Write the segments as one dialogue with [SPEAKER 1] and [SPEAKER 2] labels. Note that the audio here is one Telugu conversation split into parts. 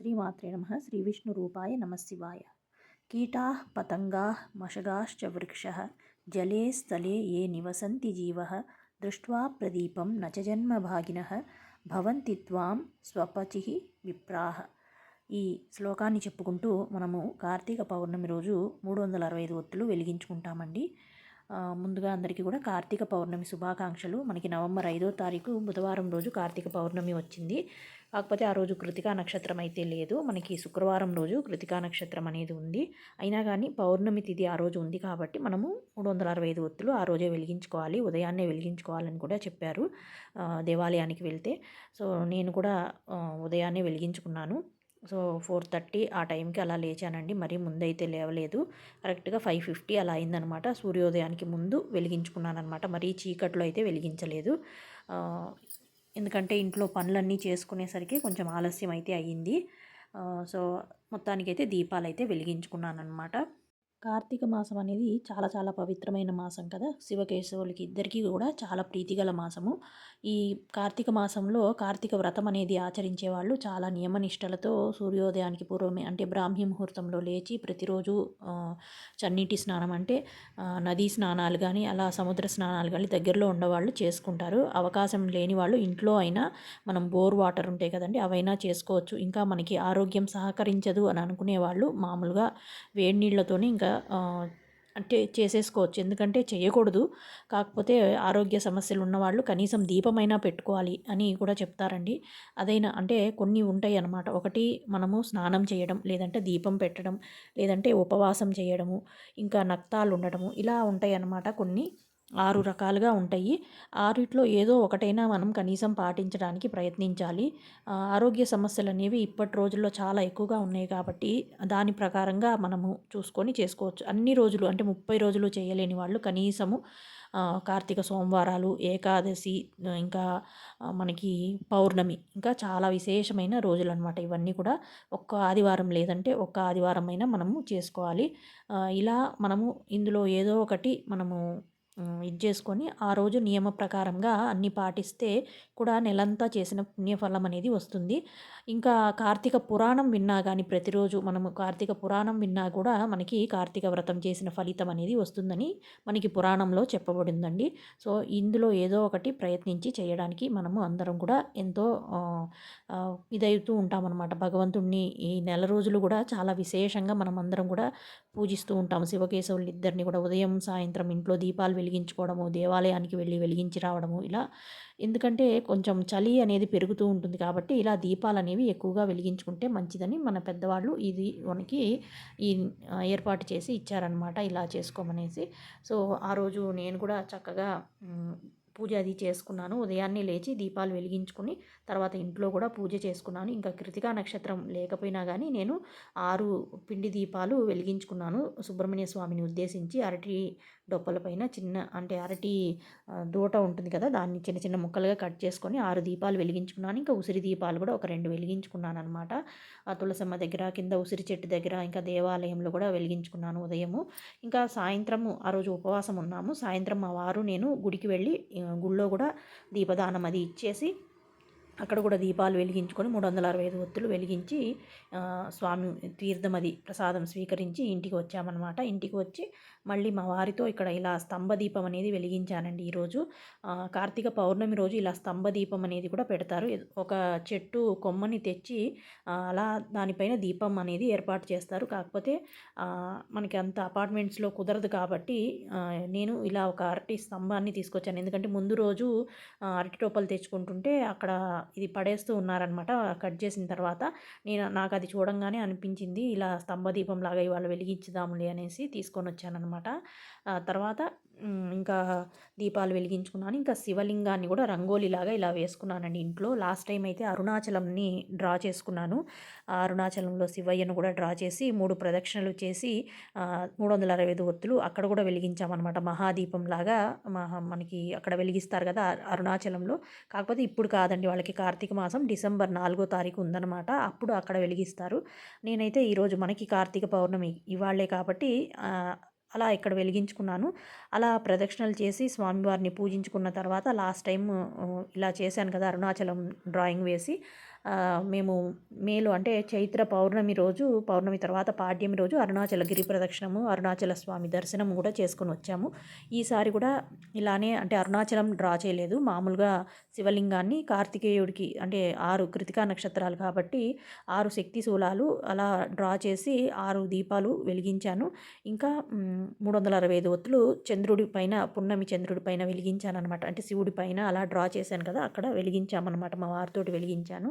[SPEAKER 1] శ్రీమాత్రే నమ శ్రీ విష్ణు రూపాయ నమశివాయ కీటా పతంగా మషగాశ్చ వృక్ష జలే స్థలే ఏ నివసంతి జీవ దృష్ట్వా ప్రదీపం నచ జన్మభాగిన భవంతి త్వాం స్వపచి విప్రాహ ఈ శ్లోకాన్ని చెప్పుకుంటూ మనము కార్తీక పౌర్ణమి రోజు మూడు వందల అరవై ఐదు ఒత్తులు వెలిగించుకుంటామండి. ముందుగా అందరికీ కూడా కార్తీక పౌర్ణమి శుభాకాంక్షలు. మనకి నవంబర్ ఐదో తారీఖు బుధవారం రోజు కార్తీక పౌర్ణమి వచ్చింది. కాకపోతే ఆ రోజు కృతికా నక్షత్రం అయితే లేదు. మనకి శుక్రవారం రోజు కృతికా నక్షత్రం అనేది ఉంది. అయినా కానీ పౌర్ణమి తిథి ఆ రోజు ఉంది కాబట్టి మనము మూడు వందల అరవై ఐదు ఒత్తులు ఆ రోజే వెలిగించుకోవాలి. ఉదయాన్నే వెలిగించుకోవాలని కూడా చెప్పారు దేవాలయానికి వెళ్తే. సో నేను కూడా ఉదయాన్నే వెలిగించుకున్నాను. సో ఫోర్ థర్టీ ఆ టైంకి అలా లేచానండి. మరీ ముందైతే లేవలేదు. కరెక్ట్గా ఫైవ్ ఫిఫ్టీ అలా అయిందనమాట. సూర్యోదయానికి ముందు వెలిగించుకున్నాను అనమాట మరీ చీకట్లో అయితే వెలిగించలేదు. ఎందుకంటే ఇంట్లో పనులన్నీ చేసుకునేసరికి కొంచెం ఆలస్యం అయితే అయ్యింది సో మొత్తానికైతే దీపాలు అయితే వెలిగించుకున్నాను అనమాట కార్తీక మాసం అనేది చాలా చాలా పవిత్రమైన మాసం కదా. శివకేశవులకి ఇద్దరికీ కూడా చాలా ప్రీతిగల మాసము. ఈ కార్తీక మాసంలో కార్తీక వ్రతం అనేది ఆచరించే వాళ్ళు చాలా నియమనిష్టలతో సూర్యోదయానికి పూర్వమే అంటే బ్రాహ్మీ ముహూర్తంలో లేచి ప్రతిరోజు చన్నీటి స్నానం అంటే నదీ స్నానాలు కానీ అలా సముద్ర స్నానాలు కానీ దగ్గరలో ఉన్నవాళ్ళు చేసుకుంటారు. అవకాశం లేని వాళ్ళు ఇంట్లో అయినా మనం బోర్ వాటర్ ఉంటాయి కదండి అవైనా చేసుకోవచ్చు. ఇంకా మనకి ఆరోగ్యం సహకరించదు అని అనుకునే వాళ్ళు మామూలుగా వేడి నీళ్ళతోనే ఇంకా అంటే చేసేసుకోవచ్చు. ఎందుకంటే చేయకూడదు. కాకపోతే ఆరోగ్య సమస్యలు ఉన్నవాళ్ళు కనీసం దీపమైనా పెట్టుకోవాలి అని కూడా చెప్తారండి. అదైనా అంటే కొన్ని ఉంటాయి అన్నమాట ఒకటి మనము స్నానం చేయడం లేదంటే దీపం పెట్టడం లేదంటే ఉపవాసం చేయడము ఇంకా నక్తాలు ఉండడము ఇలా ఉంటాయి అన్నమాట కొన్ని. ఆరు రకాలుగా ఉంటాయి. ఆరిట్లో ఏదో ఒకటైనా మనం కనీసం పాటించడానికి ప్రయత్నించాలి. ఆరోగ్య సమస్యలు అనేవి ఇప్పటి రోజుల్లో చాలా ఎక్కువగా ఉన్నాయి కాబట్టి దాని ప్రకారంగా మనము చూసుకొని చేసుకోవచ్చు. అన్ని రోజులు అంటే ముప్పై రోజులు చేయలేని వాళ్ళు కనీసము కార్తీక సోమవారాలు ఏకాదశి ఇంకా మనకి పౌర్ణమి ఇంకా చాలా విశేషమైన రోజులు అనమాట ఇవన్నీ కూడా ఒక్క ఆదివారం లేదంటే ఒక్క ఆదివారం అయినా మనము చేసుకోవాలి. ఇలా మనము ఇందులో ఏదో ఒకటి మనము ఇది చేసుకొని ఆ రోజు నియమ ప్రకారంగా అన్ని పాటిస్తే కూడా నెలంతా చేసిన పుణ్యఫలం అనేది వస్తుంది. ఇంకా కార్తీక పురాణం విన్నా కానీ ప్రతిరోజు మనము కార్తీక పురాణం విన్నా కూడా మనకి కార్తీక వ్రతం చేసిన ఫలితం అనేది వస్తుందని మనకి పురాణంలో చెప్పబడిందండి. సో ఇందులో ఏదో ఒకటి ప్రయత్నించి చేయడానికి మనము అందరం కూడా ఎంతో ఇదవుతూ ఉంటామన్నమాట. భగవంతుణ్ణి ఈ నెల రోజులు కూడా చాలా విశేషంగా మనం అందరం కూడా పూజిస్తూ ఉంటాము. శివకేశవులు ఇద్దరిని కూడా ఉదయం సాయంత్రం ఇంట్లో దీపాలు వెలిగించుకోవడము దేవాలయానికి వెళ్ళి వెలిగించి రావడము ఇలా ఎందుకంటే కొంచెం చలి అనేది పెరుగుతూ ఉంటుంది కాబట్టి ఇలా దీపాలు అనేవి ఎక్కువగా వెలిగించుకుంటే మంచిదని మన పెద్దవాళ్ళు ఇది మనకి ఈ ఏర్పాటు చేసి ఇచ్చారనమాట ఇలా చేసుకోమనేసి. సో ఆ రోజు నేను కూడా చక్కగా పూజ అది చేసుకున్నాను. ఉదయాన్నే లేచి దీపాలు వెలిగించుకుని తర్వాత ఇంట్లో కూడా పూజ చేసుకున్నాను. ఇంకా కృతికా నక్షత్రం లేకపోయినా కానీ నేను ఆరు పిండి దీపాలు వెలిగించుకున్నాను. సుబ్రహ్మణ్య స్వామిని ఉద్దేశించి అరటి డొప్పల పైన చిన్న అంటే అరటి దూట ఉంటుంది కదా దాన్ని చిన్న చిన్న ముక్కలుగా కట్ చేసుకొని ఆరు దీపాలు వెలిగించుకున్నాను. ఇంకా ఉసిరి దీపాలు కూడా ఒక రెండు వెలిగించుకున్నాను అనమాట ఆ తులసమ్మ దగ్గర కింద ఉసిరి చెట్టు దగ్గర ఇంకా దేవాలయంలో కూడా వెలిగించుకున్నాను ఉదయము. ఇంకా సాయంత్రము ఆ రోజు ఉపవాసం ఉన్నాము. సాయంత్రం మా వారు నేను గుడికి వెళ్ళి గుళ్ళో కూడా దీపదానం అది ఇచ్చేసి అక్కడ కూడా దీపాలు వెలిగించుకొని మూడు వందల అరవై ఐదు ఒత్తులు వెలిగించి స్వామి తీర్థం అది ప్రసాదం స్వీకరించి ఇంటికి వచ్చామన్నమాట. ఇంటికి వచ్చి మళ్ళీ మా వారితో ఇక్కడ ఇలా స్తంభ దీపం అనేది వెలిగించానండి ఈరోజు. కార్తీక పౌర్ణమి రోజు ఇలా స్తంభ దీపం అనేది కూడా పెడతారు. ఒక చెట్టు కొమ్మని తెచ్చి అలా దానిపైన దీపం అనేది ఏర్పాటు చేస్తారు. కాకపోతే మనకి అంత అపార్ట్మెంట్స్లో కుదరదు కాబట్టి నేను ఇలా ఒక అరటి స్తంభాన్ని తీసుకొచ్చాను. ఎందుకంటే ముందు రోజు అరటి టోపలు తెచ్చుకుంటుంటే అక్కడ ఇది పడేస్తూ ఉన్నారనమాట కట్ చేసిన తర్వాత నేను నాకు అది చూడంగానే అనిపించింది ఇలా స్తంభ దీపం లాగా ఇవాళ వెలిగించుదాములే అనేసి తీసుకొని వచ్చానమాట తర్వాత ఇంకా దీపాలు వెలిగించుకున్నాను. ఇంకా శివలింగాన్ని కూడా రంగోలీలాగా ఇలా వేసుకున్నానండి ఇంట్లో. లాస్ట్ టైం అయితే అరుణాచలంని డ్రా చేసుకున్నాను. అరుణాచలంలో శివయ్యను కూడా డ్రా చేసి మూడు ప్రదక్షిణలు చేసి మూడు వందల అరవై ఐదు ఒత్తులు అక్కడ కూడా వెలిగించామన్నమాట. మహాదీపం లాగా మహా మనకి అక్కడ వెలిగిస్తారు కదా అరుణాచలంలో. కాకపోతే ఇప్పుడు కాదండి వాళ్ళకి కార్తీక మాసం డిసెంబర్ నాలుగో తారీఖు ఉందన్నమాట. అప్పుడు అక్కడ వెలిగిస్తారు. నేనైతే ఈరోజు మనకి కార్తీక పౌర్ణమి ఇవాళ్ళే కాబట్టి అలా ఇక్కడ వెలిగించుకున్నాను. అలా ప్రదక్షిణలు చేసి స్వామివారిని పూజించుకున్న తర్వాత లాస్ట్ టైం ఇలా చేశాను కదా అరుణాచలం డ్రాయింగ్ వేసి. మేము మేలు అంటే చైత్ర పౌర్ణమి రోజు పౌర్ణమి తర్వాత పాడ్యమి రోజు అరుణాచల గిరి ప్రదక్షిణము అరుణాచల స్వామి దర్శనం కూడా చేసుకొని వచ్చాము. ఈసారి కూడా ఇలానే అంటే అరుణాచలం డ్రా చేయలేదు. మామూలుగా శివలింగాన్ని కార్తికేయుడికి అంటే ఆరు కృతికా నక్షత్రాలు కాబట్టి ఆరు శక్తి శూలాలు అలా డ్రా చేసి ఆరు దీపాలు వెలిగించాను. ఇంకా మూడు వందల అరవై ఐదు ఒత్తులు చంద్రుడి పైన పున్నమి చంద్రుడి పైన వెలిగించాను అనమాట అంటే శివుడి పైన అలా డ్రా చేశాను కదా అక్కడ వెలిగించామన్నమాట మా వారితోటి వెలిగించాను.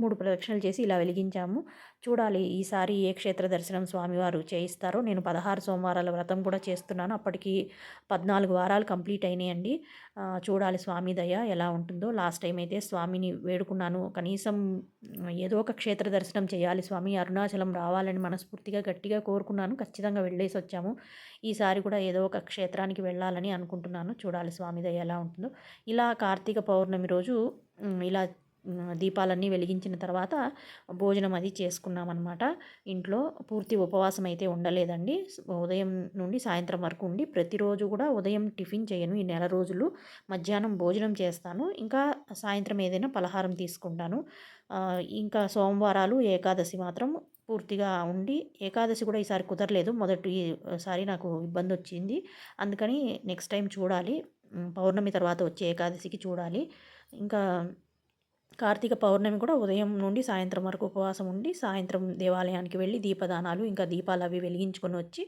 [SPEAKER 1] మూడు ప్రదక్షిణలు చేసి ఇలా వెలిగించాము. చూడాలి ఈసారి ఏ క్షేత్ర దర్శనం స్వామివారు చేయిస్తారో. నేను పదహారు సోమవారాల వ్రతం కూడా చేస్తున్నాను. అప్పటికి పద్నాలుగు వారాలు కంప్లీట్ అయినాయండి. చూడాలి స్వామి దయ ఎలా ఉంటుందో. లాస్ట్ టైం అయితే స్వామిని వేడుకున్నాను. కనీసం ఏదో ఒక క్షేత్ర దర్శనం చేయాలి స్వామి. అరుణాచలం రావాలని మనస్ఫూర్తిగా గట్టిగా కోరుకున్నాను. ఖచ్చితంగా వెళ్ళేసి వచ్చాము. ఈసారి కూడా ఏదో ఒక క్షేత్రానికి వెళ్ళాలని అనుకుంటున్నాను. చూడాలి స్వామి దయ ఎలా ఉంటుందో. ఇలా కార్తీక పౌర్ణమి రోజు ఇలా దీపాలన్నీ వెలిగించిన తర్వాత భోజనం అది చేసుకున్నామన్నమాట. ఇంట్లో పూర్తి ఉపవాసం అయితే ఉండలేదండి. ఉదయం నుండి సాయంత్రం వరకు ఉండి ప్రతిరోజు కూడా ఉదయం టిఫిన్ చేయను. ఈ నెల రోజులు మధ్యాహ్నం భోజనం చేస్తాను. ఇంకా సాయంత్రం ఏదైనా పలహారం తీసుకుంటాను. ఇంకా సోమవారాలు ఏకాదశి మాత్రం పూర్తిగా ఉండి ఏకాదశి కూడా ఈసారి కుదరలేదు. మొదటిసారి నాకు ఇబ్బంది వచ్చింది. అందుకని నెక్స్ట్ టైం చూడాలి. పౌర్ణమి తర్వాత వచ్చే ఏకాదశికి చూడాలి. ఇంకా కార్తీక పౌర్ణమి కూడా ఉదయం నుండి సాయంత్రం వరకు ఉపవాసం ఉండి సాయంత్రం దేవాలయానికి వెళ్ళి దీపదానాలు ఇంకా దీపాలు అవి వెలిగించుకొని వచ్చి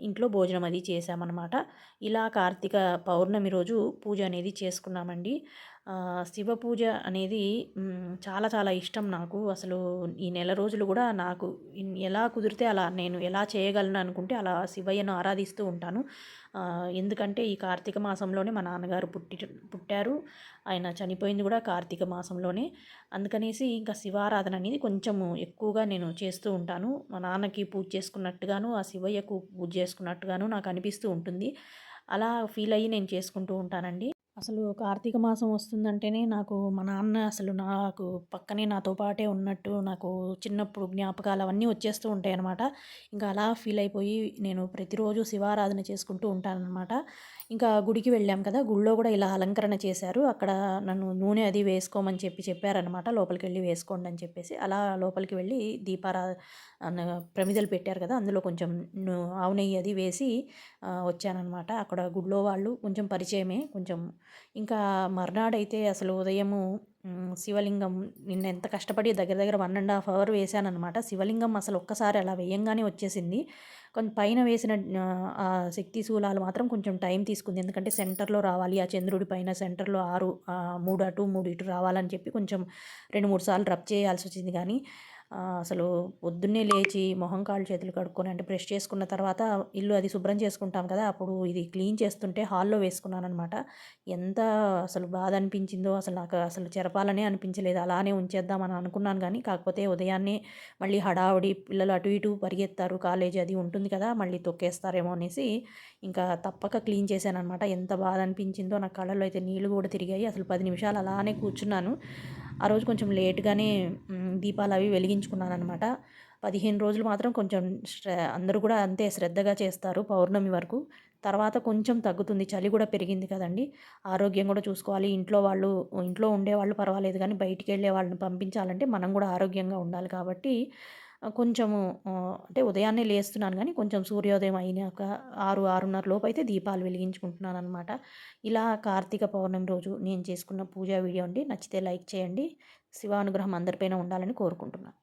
[SPEAKER 1] ఇంట్లో భోజనం అది చేశామన్నమాట. ఇలా కార్తీక పౌర్ణమి రోజు పూజ అనేది చేసుకున్నామండి. శివ పూజ అనేది చాలా చాలా ఇష్టం నాకు. అసలు ఈ నెల రోజులు కూడా నాకు ఎలా కుదిరితే అలా నేను ఎలా చేయగలను అనుకుంటే అలా శివయ్యను ఆరాధిస్తూ ఉంటాను. ఎందుకంటే ఈ కార్తీక మాసంలోనే మా నాన్నగారు పుట్టి పుట్టారు. ఆయన చనిపోయింది కూడా కార్తీక మాసంలోనే. అందుకనేసి ఇంకా శివారాధన అనేది కొంచెము ఎక్కువగా నేను చేస్తూ ఉంటాను. మా నాన్నకి పూజ చేసుకున్నట్టుగాను ఆ శివయ్యకు పూజ చేసుకున్నట్టుగాను నాకు అనిపిస్తూ ఉంటుంది. అలా ఫీల్ అయ్యి నేను చేసుకుంటూ ఉంటానండి. అసలు కార్తీక మాసం వస్తుందంటేనే నాకు మా నాన్న అసలు నాకు పక్కనే నాతో పాటే ఉన్నట్టు నాకు చిన్నప్పుడు జ్ఞాపకాలు అవన్నీ వచ్చేస్తూ ఉంటాయి అనమాట ఇంకా అలా ఫీల్ అయిపోయి నేను ప్రతిరోజు శివారాధన చేసుకుంటూ ఉంటానన్నమాట. ఇంకా గుడికి వెళ్ళాం కదా గుళ్ళో కూడా ఇలా అలంకరణ చేశారు. అక్కడ నన్ను నూనె అది వేసుకోమని చెప్పి చెప్పారనమాట లోపలికి వెళ్ళి వేసుకోండి అని చెప్పేసి. అలా లోపలికి వెళ్ళి దీపారా ప్రమిదలు పెట్టారు కదా అందులో కొంచెం ఆవు నెయ్యి అది వేసి వచ్చానమాట అక్కడ గుడిలో వాళ్ళు కొంచెం పరిచయమే కొంచెం ఇంకా మర్నాడైతే అసలు ఉదయము శివలింగం నిన్న ఎంత కష్టపడి దగ్గర దగ్గర వన్ అండ్ హాఫ్ అవర్ వేసానమాట శివలింగం అసలు ఒక్కసారి అలా వేయంగానే వచ్చేసింది. కొంచెం పైన వేసిన ఆ శక్తి శూలాలు మాత్రం కొంచెం టైం తీసుకుంది. ఎందుకంటే సెంటర్లో రావాలి ఆ చంద్రుడి పైన సెంటర్లో ఆరు మూడు అటు మూడు ఇటు రావాలని చెప్పి కొంచెం రెండు మూడు సార్లు రబ్ చేయాల్సి వచ్చింది. కానీ అసలు పొద్దున్నే లేచి మొహం కాళ్ళు చేతులు కడుక్కొని అంటే బ్రష్ చేసుకున్న తర్వాత ఇల్లు అది శుభ్రం చేసుకుంటాం కదా అప్పుడు ఇది క్లీన్ చేస్తుంటే హాల్లో వేసుకున్నాను అనమాట ఎంత అసలు బాధ అనిపించిందో అసలు నాకు అసలు చెరపాలనే అనిపించలేదు. అలానే ఉంచేద్దామని అనుకున్నాను కానీ కాకపోతే ఉదయాన్నే మళ్ళీ హడావుడి పిల్లలు అటు ఇటు పరిగెత్తారు కాలేజీ అది ఉంటుంది కదా మళ్ళీ తొక్కేస్తారేమో అనేసి ఇంకా తప్పక క్లీన్ చేశాను అనమాట ఎంత బాధ అనిపించిందో నా కళ్ళలో అయితే నీళ్ళు కూడా తిరిగాయి. అసలు పది నిమిషాలు అలానే కూర్చున్నాను. ఆ రోజు కొంచెం లేట్గానే దీపాలు అవి వెలిగించుకున్నాను అనమాట పదిహేను రోజులు మాత్రం కొంచెం అందరూ కూడా అంతే శ్రద్ధగా చేస్తారు పౌర్ణమి వరకు. తర్వాత కొంచెం తగ్గుతుంది చలి కూడా పెరిగింది కదండి. ఆరోగ్యం కూడా చూసుకోవాలి. ఇంట్లో వాళ్ళు ఇంట్లో ఉండేవాళ్ళు పర్వాలేదు కానీ బయటికి వెళ్ళే వాళ్ళని పంపించాలంటే మనం కూడా ఆరోగ్యంగా ఉండాలి కాబట్టి కొంచెము అంటే ఉదయాన్నే లేస్తున్నాను కానీ కొంచెం సూర్యోదయం అయినాక ఆరు ఆరున్నర లోపు అయితే దీపాలు వెలిగించుకుంటున్నాను అనమాట ఇలా కార్తీక పౌర్ణమి రోజు నేను చేసుకున్న పూజా వీడియో అండి. నచ్చితే లైక్ చేయండి. శివానుగ్రహం అందరిపైన ఉండాలని కోరుకుంటున్నాను